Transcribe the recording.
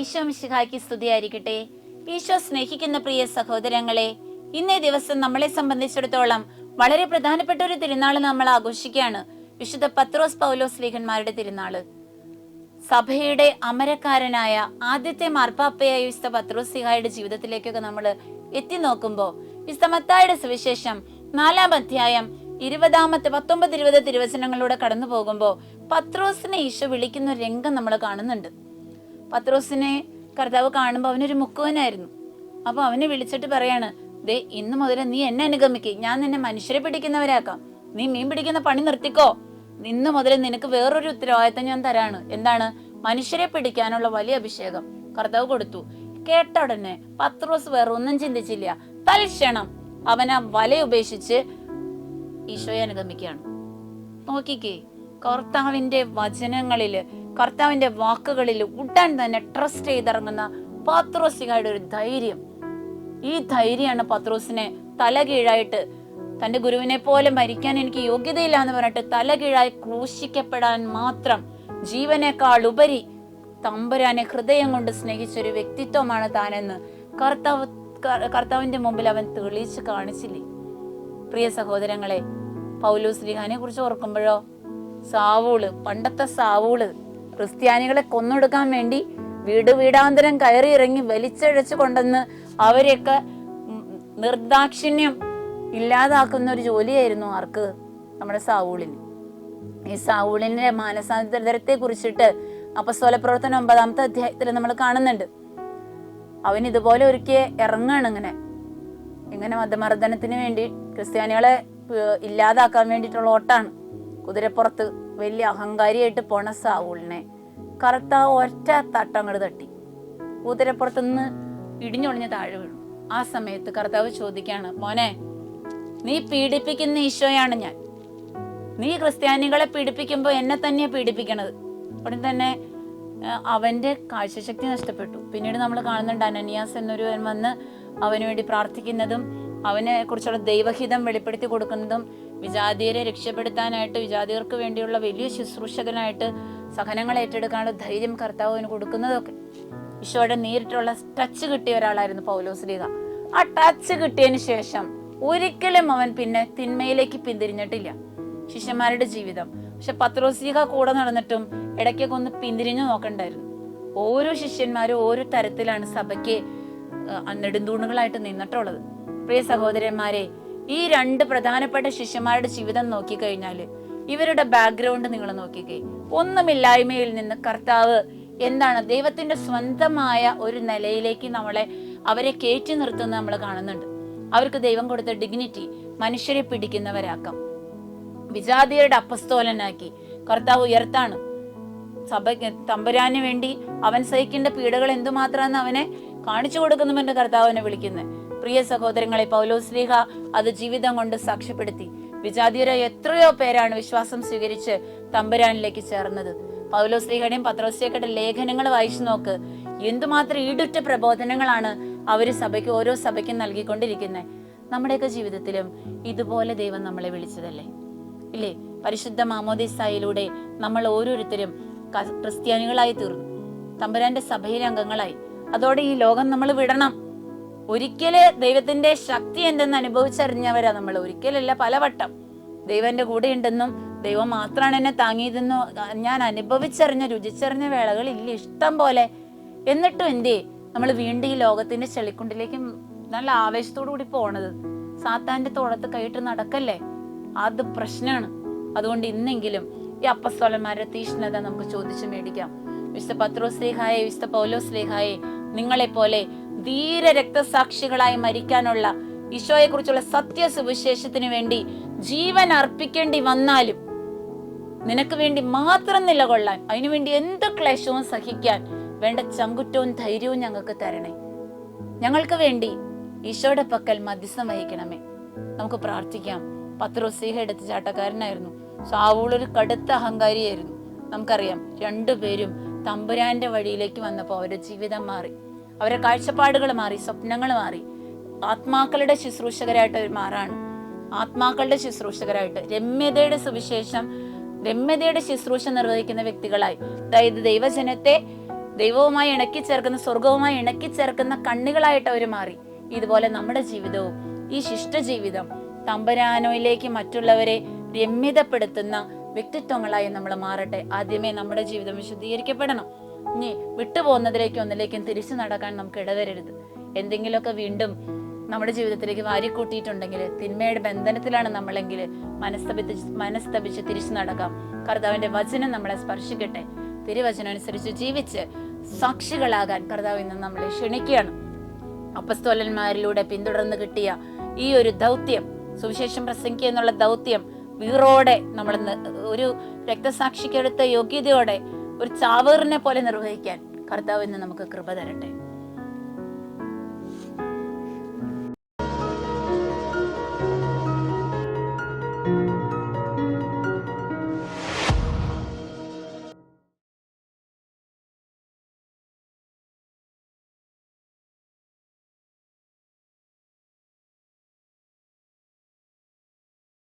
ഈശോ മിശിഹായ്ക്ക് സ്തുതിയായിരിക്കട്ടെ. ഈശോ സ്നേഹിക്കുന്ന പ്രിയ സഹോദരങ്ങളെ ഇന്നേ ദിവസം നമ്മളെ സംബന്ധിച്ചിടത്തോളം വളരെ പ്രധാനപ്പെട്ട ഒരു തിരുനാൾ നമ്മൾ ആഘോഷിക്കുകയാണ്. വിശുദ്ധ പത്രോസ് പൗലോസ് ലീഹന്മാരുടെ തിരുനാൾ സഭയുടെ അമരക്കാരനായ ആദ്യത്തെ മാർപ്പാപ്പയായ വിശുദ്ധ പത്രോസ് സിഹായുടെ ജീവിതത്തിലേക്കൊക്കെ നമ്മൾ എത്തി നോക്കുമ്പോൾ വിശുദ്ധ മത്തായുടെ സുവിശേഷം നാലാം അധ്യായം ഇരുപതാമത്തെ പത്തൊമ്പത് ഇരുപത് തിരുവചനങ്ങളിലൂടെ കടന്നു പോകുമ്പോൾ പത്രോസിനെ ഈശോ വിളിക്കുന്ന രംഗം നമ്മൾ കാണുന്നുണ്ട്. പത്രോസിനെ കർത്താവ് കാണുമ്പോൾ അവനൊരു മുക്കുവനായിരുന്നു അപ്പോൾ അവനെ വിളിച്ചിട്ട് പറയാണ് ദേ ഇന്ന് മുതൽ നീ എന്നെ അനുഗമിക്കേ. ഞാൻ നിന്നെ മനുഷ്യരെ പിടിക്കുന്നവരാക്കാം. നീ മീൻ പിടിക്കുന്ന പണി നിർത്തിക്കോ. ഇന്ന് മുതൽ നിനക്ക് വേറൊരു ഉത്തരവാദിത്തം ഞാൻ തരാണ്. എന്താണ്? മനുഷ്യരെ പിടിക്കാനുള്ള വലിയ അഭിഷേകം കർത്താവ് കൊടുത്തു. കേട്ട ഉടനെ പത്രോസ് വേറെ ഒന്നും ചിന്തിച്ചില്ല. തൽക്ഷണം അവൻ ആ വല ഉപേക്ഷിച്ച് ഈശോയെ അനുഗമിക്കുകയാണ്. നോക്കിക്കേ കർത്താവിന്റെ വചനങ്ങളിൽ കർത്താവിന്റെ വാക്കുകളിൽ ഉടൻ തന്നെ ട്രസ്റ്റ് ചെയ്തിറങ്ങുന്ന പാത്രോസികായുടെ ഒരു ധൈര്യം. ഈ ധൈര്യമാണ് പത്രോസിനെ തല കീഴായിട്ട് തന്റെ ഗുരുവിനെ പോലെ മരിക്കാൻ എനിക്ക് യോഗ്യതയില്ല എന്ന് പറഞ്ഞിട്ട് തല കീഴായി ക്രൂശിക്കപ്പെടാൻ മാത്രം ജീവനേക്കാൾ ഉപരി തമ്പുരാനെ ഹൃദയം കൊണ്ട് സ്നേഹിച്ച ഒരു വ്യക്തിത്വമാണ് താനെന്ന് കർത്താവ് കർത്താവിന്റെ മുമ്പിൽ അവൻ തെളിയിച്ച് കാണിച്ചില്ലേ? പ്രിയ സഹോദരങ്ങളെ പൗലൂസ് ലിഹാനെ കുറിച്ച് ഓർക്കുമ്പോഴോ? സാവൂൾ പണ്ടത്തെ സാവൂൾ ക്രിസ്ത്യാനികളെ കൊന്നൊടുക്കാൻ വേണ്ടി വീട് വീടാന്തരം കയറി ഇറങ്ങി വലിച്ചഴച്ചു കൊണ്ടെന്ന് അവരെയൊക്കെ നിർദാക്ഷിണ്യം ഇല്ലാതാക്കുന്ന ഒരു ജോലിയായിരുന്നു ആർക്ക് നമ്മുടെ സാവൂളിന്. ഈ സാവൂളിന്റെ മാനസാന്തരത്തെ കുറിച്ചിട്ട് അപ്പസ്തോല പ്രവർത്തനം ഒമ്പതാമത്തെ അധ്യായത്തിൽ നമ്മൾ കാണുന്നുണ്ട്. അവൻ ഇതുപോലെ ഒരുക്കിയ ഇറങ്ങാണ് ഇങ്ങനെ. ഇങ്ങനെ മതമർദ്ദനത്തിന് വേണ്ടി ക്രിസ്ത്യാനികളെ ഇല്ലാതാക്കാൻ വേണ്ടിയിട്ടുള്ള ഓട്ടാണ്. കുതിരപ്പുറത്ത് വലിയ അഹങ്കാരിയായിട്ട് പോണ സാവൂളിനെ കറുത്ത ഒറ്റ തട്ടങ്ങൾ തട്ടി. കൂതിരപ്പുറത്തുനിന്ന് ഇടിഞ്ഞൊളിഞ്ഞ് താഴെ വീണു. ആ സമയത്ത് കർത്താവ് ചോദിക്കാണ് മോനെ നീ പീഡിപ്പിക്കുന്ന ഈശോയാണ് ഞാൻ. നീ ക്രിസ്ത്യാനികളെ പീഡിപ്പിക്കുമ്പോൾ എന്നെ തന്നെയാ പീഡിപ്പിക്കണത്. ഉടൻ തന്നെ അവന്റെ കാഴ്ചശക്തി നഷ്ടപ്പെട്ടു. പിന്നീട് നമ്മൾ കാണുന്നുണ്ട് അനനിയാസ് എന്നൊരുവൻ വന്ന് അവന് വേണ്ടി പ്രാർത്ഥിക്കുന്നതും അവനെ കുറിച്ചുള്ള ദൈവഹിതം വെളിപ്പെടുത്തി കൊടുക്കുന്നതും വിജാതിയരെ രക്ഷപ്പെടുത്താനായിട്ട് വിജാതീയർക്ക് വേണ്ടിയുള്ള വലിയ ശുശ്രൂഷകനായിട്ട് സഹനങ്ങൾ ഏറ്റെടുക്കാനുള്ള ധൈര്യം കർത്താവിന് കൊടുക്കുന്നതൊക്കെ. ഈശോയുടെ നേരിട്ടുള്ള ടച്ച് കിട്ടിയ ഒരാളായിരുന്നു പൗലോസ് ലീഗ. ആ ടച്ച് കിട്ടിയതിന് ശേഷം ഒരിക്കലും അവൻ പിന്നെ തിന്മയിലേക്ക് പിന്തിരിഞ്ഞിട്ടില്ല. ശിഷ്യന്മാരുടെ ജീവിതം. പക്ഷെ പത്രോസ്ലിഹ കൂടെ നടന്നിട്ടും ഇടയ്ക്കൊക്കെ ഒന്ന് പിന്തിരിഞ്ഞു നോക്കണ്ടായിരുന്നു. ഓരോ ശിഷ്യന്മാരും ഓരോ തരത്തിലാണ് സഭയ്ക്ക് നെടുന്തൂണുകളായിട്ട് നിന്നിട്ടുള്ളത്. പ്രിയ സഹോദരന്മാരെ ഈ രണ്ട് പ്രധാനപ്പെട്ട ശിഷ്യന്മാരുടെ ജീവിതം നോക്കിക്കഴിഞ്ഞാൽ ഇവരുടെ ബാക്ക്ഗ്രൗണ്ട് നിങ്ങൾ നോക്കിക്കേ. ഒന്നുമില്ലായ്മയിൽ നിന്ന് കർത്താവ് എന്താണ് ദൈവത്തിന്റെ സ്വന്തമായ ഒരു നിലയിലേക്ക് നമ്മളെ അവരെ കയറ്റി നിർത്തുന്നത് നമ്മൾ കാണുന്നുണ്ട്. അവർക്ക് ദൈവം കൊടുത്ത ഡിഗ്നിറ്റി മനുഷ്യരെ പിടിക്കുന്നവരാക്കാം. വിജാതിയരുടെ അപ്പസ്തോലനാക്കി കർത്താവ് ഉയർത്താണ്. സഭ തമ്പുരാന് വേണ്ടി അവൻ സഹിക്കേണ്ട പീഡകൾ എന്തുമാത്രാന്ന് അവനെ കാണിച്ചു കൊടുക്കുന്നുമെന്ന് കർത്താവിനെ വിളിക്കുന്നത്. പ്രിയ സഹോദരങ്ങളെ പൗലോസ്ലീഹ അത് ജീവിതം കൊണ്ട് സാക്ഷ്യപ്പെടുത്തി. വിജാതിയരെ എത്രയോ പേരാണ് വിശ്വാസം സ്വീകരിച്ച് തമ്പുരാനിലേക്ക് ചേർന്നത്. പൗലോസ്ലീഹയുടെയും പത്രോസ്ലിഹയുടെ ലേഖനങ്ങൾ വായിച്ചു നോക്ക്. എന്തുമാത്രം ഈടുറ്റ പ്രബോധനങ്ങളാണ് അവർ സഭയ്ക്ക് ഓരോ സഭയ്ക്കും നൽകിക്കൊണ്ടിരിക്കുന്നത് നമ്മുടെയൊക്കെ ജീവിതത്തിലും ഇതുപോലെ ദൈവം നമ്മളെ വിളിച്ചതല്ലേ? ഇല്ലേ? പരിശുദ്ധ മാമോദിസായിലൂടെ നമ്മൾ ഓരോരുത്തരും ക്രിസ്ത്യാനികളായി തീർന്നു. തമ്പുരാന്റെ സഭയിലെ അംഗങ്ങളായി. അതോടെ ഈ ലോകം നമ്മൾ വിടണം. ഒരിക്കൽ ദൈവത്തിന്റെ ശക്തി എന്തെന്ന് അനുഭവിച്ചറിഞ്ഞവരാ നമ്മൾ. ഒരിക്കലല്ല പലവട്ടം. ദൈവന്റെ കൂടെ ഉണ്ടെന്നും ദൈവം മാത്രമാണ് എന്നെ താങ്ങിയതെന്നും ഞാൻ അനുഭവിച്ചറിഞ്ഞ രുചിച്ചറിഞ്ഞ വേളകൾ ഇല്ല ഇഷ്ടം പോലെ. എന്നിട്ടും എന്തേ നമ്മൾ വീണ്ടും ഈ ലോകത്തിന്റെ ചെളിക്കുണ്ടിലേക്ക് നല്ല ആവേശത്തോടു കൂടി പോണത്. സാത്താന്റെ തോളത്ത് കൈയിട്ട് നടക്കല്ലേ? അത് പ്രശ്നമാണ് അതുകൊണ്ട് ഇന്നെങ്കിലും ഈ അപ്പസ്തോലന്മാരുടെ തീഷ്ണത നമുക്ക് ചോദിച്ചു മേടിക്കാം. വിശുദ്ധ പത്രോ സ്ലേഹായെ വിശുദ്ധ പൗലോ സ്ലേഹായെ നിങ്ങളെ പോലെ ധീര രക്തസാക്ഷികളായി മരിക്കാനുള്ള ഈശോയെ കുറിച്ചുള്ള സത്യ സുവിശേഷത്തിന് വേണ്ടി ജീവൻ അർപ്പിക്കേണ്ടി വന്നാലും നിനക്ക് വേണ്ടി മാത്രം നിലകൊള്ളാൻ അതിനുവേണ്ടി എന്ത് ക്ലേശവും സഹിക്കാൻ വേണ്ട ചങ്കുറ്റവും ധൈര്യവും ഞങ്ങൾക്ക് തരണേ. ഞങ്ങൾക്ക് വേണ്ടി ഈശോയുടെ പക്കൽ മധ്യസ്ഥം വഹിക്കണമേ. നമുക്ക് പ്രാർത്ഥിക്കാം. പത്രോസീഹ എടുത്ത് ചാട്ടക്കാരനായിരുന്നു. സാവൂൾ ഒരു കടുത്ത അഹങ്കാരിയായിരുന്നു. നമുക്കറിയാം രണ്ടുപേരും തമ്പുരാന്റെ വഴിയിലേക്ക് വന്നപ്പോൾ അവരുടെ ജീവിതം മാറി. അവരുടെ കാഴ്ചപ്പാടുകൾ മാറി സ്വപ്നങ്ങൾ മാറി. ആത്മാക്കളുടെ ശുശ്രൂഷകരായിട്ട് അവർ മാറാണ്. ആത്മാക്കളുടെ ശുശ്രൂഷകരായിട്ട്. രമ്യതയുടെ സുവിശേഷം രമ്യതയുടെ ശുശ്രൂഷ നിർവഹിക്കുന്ന വ്യക്തികളായി. അതായത് ദൈവജനത്തെ ദൈവവുമായി ഇണക്കി ചേർക്കുന്ന സ്വർഗവുമായി ഇണക്കി ചേർക്കുന്ന കണ്ണുകളായിട്ട് അവർ മാറി. ഇതുപോലെ നമ്മുടെ ജീവിതവും ഈ ശിഷ്ട ജീവിതം തമ്പരാനോയിലേക്ക് മറ്റുള്ളവരെ രമ്യതപ്പെടുത്തുന്ന വ്യക്തിത്വങ്ങളായി നമ്മൾ മാറട്ടെ. ആദ്യമേ നമ്മുടെ ജീവിതം വിശുദ്ധീകരിക്കപ്പെടണം. ഇനി വിട്ടുപോകുന്നതിലേക്കും ഒന്നിലേക്കും തിരിച്ചു നടക്കാൻ നമുക്ക് ഇടവരരുത്. എന്തെങ്കിലുമൊക്കെ വീണ്ടും നമ്മുടെ ജീവിതത്തിലേക്ക് വാരിക്കൂട്ടിയിട്ടുണ്ടെങ്കിൽ തിന്മയുടെ ബന്ധനത്തിലാണ് നമ്മളെങ്കിൽ മനസ്തപിച്ച് മനസ്തപിച്ച് തിരിച്ചു നടക്കാം. കർത്താവിന്റെ വചനം നമ്മളെ സ്പർശിക്കട്ടെ. തിരുവചനം അനുസരിച്ച് ജീവിച്ച് സാക്ഷികളാകാൻ കർത്താവ് ഇന്ന് നമ്മളെ ക്ഷണിക്കുകയാണ്. അപ്പസ്തോലന്മാരിലൂടെ പിന്തുടർന്ന് കിട്ടിയ ഈ ഒരു ദൗത്യം സുവിശേഷം പ്രസംഗിക്കുക എന്നുള്ള ദൗത്യം വീറോടെ നമ്മൾ ഒരു രക്തസാക്ഷിക്കെടുത്ത യോഗ്യതയോടെ ഒരു ചാവേറിനെ പോലെ നിർവഹിക്കാൻ കർത്താവ് ഇന്ന് നമുക്ക് കൃപ തരട്ടെ.